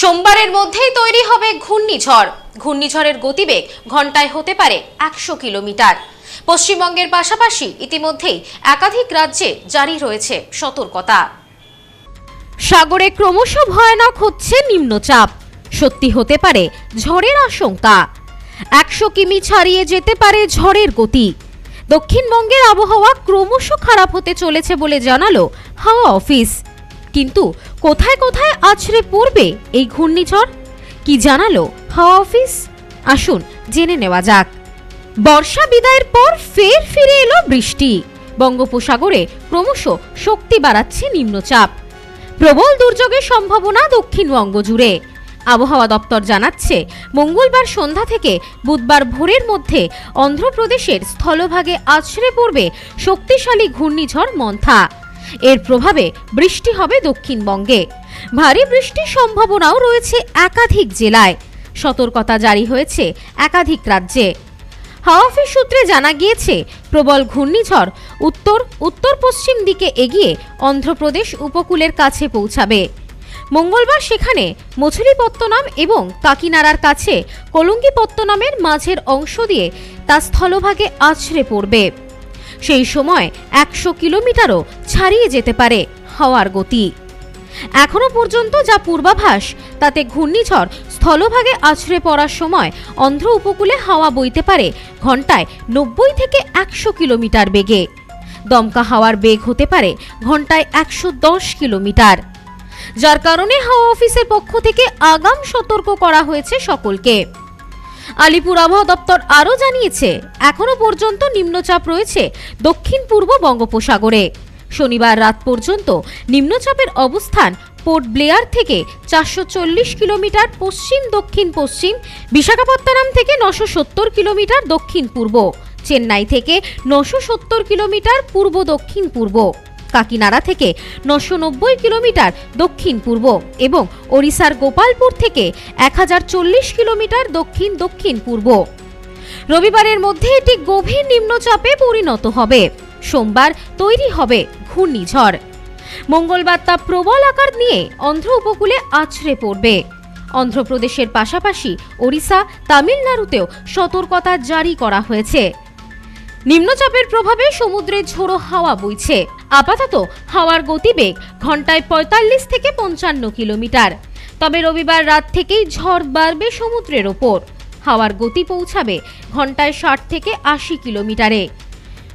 সোমবারের মধ্যেই তৈরি হবে ঘূর্ণিঝড়। ঘূর্ণিঝড়ের গতিবেগ ঘন্টায় হতে পারে একশো কিলোমিটার। পশ্চিমবঙ্গের পাশাপাশি ইতিমধ্যেই একাধিক রাজ্যে জারি রয়েছে সতর্কতা। সাগরে ক্রমশ ভয়ানক হচ্ছে নিম্নচাপ। সত্যি হতে পারে ঝড়ের আশঙ্কা। একশো কিমি ছাড়িয়ে যেতে পারে ঝড়ের গতি। দক্ষিণবঙ্গের আবহাওয়া ক্রমশ খারাপ হতে চলেছে বলে জানালো হাওয়া অফিস। কিন্তু কোথায় কোথায় আছড়ে পড়বে এই ঘূর্ণিঝড়? কি জানালো হাওয়া অফিস? আসুন জেনে নেওয়া যাক। বর্ষা বিদায়ের পর ফের ফিরে এলো বৃষ্টি। বঙ্গোপসাগরে ক্রমশ শক্তি বাড়াচ্ছে নিম্নচাপ। প্রবল দুর্যোগের সম্ভাবনা দক্ষিণবঙ্গ জুড়ে আবহাওয়া দপ্তর জানাচ্ছে, মঙ্গলবার সন্ধ্যা থেকে বুধবার ভোরের মধ্যে অন্ধ্রপ্রদেশের স্থলভাগে আছড়ে পড়বে শক্তিশালী ঘূর্ণিঝড় মন্থা। এর প্রভাবে বৃষ্টি হবে দক্ষিণবঙ্গে। ভারী বৃষ্টির সম্ভাবনাও রয়েছে একাধিক জেলায়। সতর্কতা জারি হয়েছে একাধিক রাজ্যে। হাওয়া সূত্রে জানা গিয়েছে, প্রবল ঘূর্ণিঝড় উত্তর উত্তর পশ্চিম দিকে এগিয়ে অন্ধ্রপ্রদেশ উপকূলের কাছে পৌঁছাবে। মঙ্গলবার সেখানে মছলিপত্তনম এবং কাকিনাড়ার কাছে কলঙ্গিপত্তনমের মাঝের অংশ দিয়ে তা স্থলভাগে আছড়ে পড়বে। সেই সময় একশো কিলোমিটারও ছাড়িয়ে যেতে পারে হাওয়ার গতি। এখনও পর্যন্ত যা পূর্বাভাস, তাতে ঘূর্ণিঝড় স্থলভাগে আছড়ে পড়ার সময় অন্ধ্র উপকূলে হাওয়া বইতে পারে ঘন্টায় নব্বই থেকে একশো কিলোমিটার বেগে। দমকা হাওয়ার বেগ হতে পারে ঘন্টায় একশো দশ কিলোমিটার। যার কারণে হাওয়া অফিসের পক্ষ থেকে আগাম সতর্ক করা হয়েছে সকলকে। আলিপুর আবহাওয়া দপ্তর আরও জানিয়েছে, এখনও পর্যন্ত নিম্নচাপ রয়েছে দক্ষিণ পূর্ব বঙ্গোপসাগরে। শনিবার রাত পর্যন্ত নিম্নচাপের অবস্থান পোর্ট ব্লেয়ার থেকে চারশো চল্লিশ কিলোমিটার পশ্চিম, দক্ষিণ পশ্চিম, বিশাখাপত্তনম থেকে নশো কিলোমিটার দক্ষিণ পূর্ব, চেন্নাই থেকে নশো কিলোমিটার পূর্ব দক্ষিণ পূর্ব। কাকিনাড়া থেকে নশো নব্বই কিলোমিটার দক্ষিণ পূর্ব এবং ওড়িশার গোপালপুর থেকে এক হাজার চল্লিশ কিলোমিটার দক্ষিণ দক্ষিণ পূর্ব। রবিবারের মধ্যে এটি গভীর নিম্নচাপে পরিণত হবে। সোমবার তৈরি হবে ঘূর্ণিঝড়। মঙ্গলবার তা প্রবল আকার নিয়ে অন্ধ্র উপকূলে আছড়ে পড়বে। অন্ধ্রপ্রদেশের পাশাপাশি ওড়িশা, তামিলনাড়ুতেও সতর্কতা জারি করা হয়েছে। নিম্নচাপের প্রভাবে সমুদ্রে ঝোড়ো হাওয়া বইছে। আপাতত হাওয়ার গতিবেগ ঘন্টায় পঁয়তাল্লিশ থেকে পঞ্চান্ন কিলোমিটার। তবে রবিবার রাত থেকেই ঝড় বাড়বে সমুদ্রের ওপর। হাওয়ার গতি পৌঁছাবে ঘন্টায় ষাট থেকে আশি কিলোমিটারে।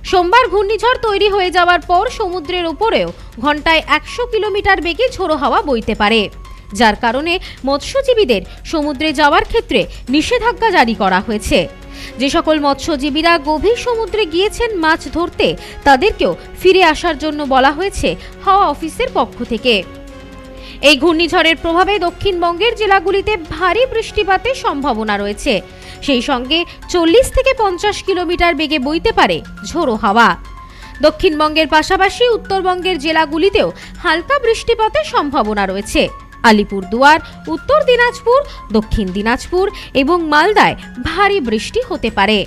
সোমবার ঘূর্ণিঝড় তৈরি হয়ে যাওয়ার পর সমুদ্রের ওপরেও ঘন্টায় একশো কিলোমিটার বেগে ঝোড়ো হাওয়া বইতে পারে। যার কারণে মৎস্যজীবীদের সমুদ্রে যাওয়ার ক্ষেত্রে নিষেধাজ্ঞা জারি করা হয়েছে। যে সকল মৎস্যজীবীরা গভীর সমুদ্রে গিয়েছেন মাছ ধরতে, তাদেরকেও ফিরে আসার জন্য বলা হয়েছে হাওয়া অফিসের পক্ষ থেকে। এই ঘূর্ণিঝড়ের প্রভাবে দক্ষিণবঙ্গের জেলাগুলিতে ভারী বৃষ্টিপাতের সম্ভাবনা রয়েছে। সেই সঙ্গে চল্লিশ থেকে পঞ্চাশ কিলোমিটার বেগে বইতে পারে ঝোড়ো হাওয়া। দক্ষিণবঙ্গের পাশাপাশি উত্তরবঙ্গের জেলাগুলিতেও হালকা বৃষ্টিপাতের সম্ভাবনা রয়েছে। আলিপুরদুয়ার উত্তর দিনাজপুর, দক্ষিণ দিনাজপুর এবং মালদায় ভারী বৃষ্টি হতে পারে।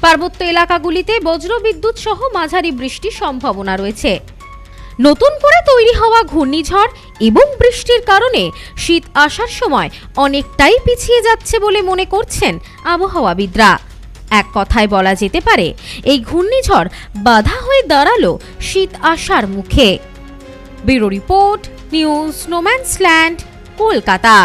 পার্বত্য এলাকাগুলিতে বজ্রবিদ্যুৎ সহ মাঝারি বৃষ্টির সম্ভাবনা রয়েছে। নতুন করে তৈরি হওয়া ঘূর্ণিঝড় এবং বৃষ্টির কারণে শীত আসার সময় অনেকটাই পিছিয়ে যাচ্ছে বলে মনে করছেন আবহাওয়াবিদরা। এক কথায় বলা যেতে পারে, এই ঘূর্ণিঝড় বাধা হয়ে দাঁড়াল শীত আসার মুখে। ব্যুরো রিপোর্ট নিউজ স্নোম্যান্সল্যান্ড কলকাতা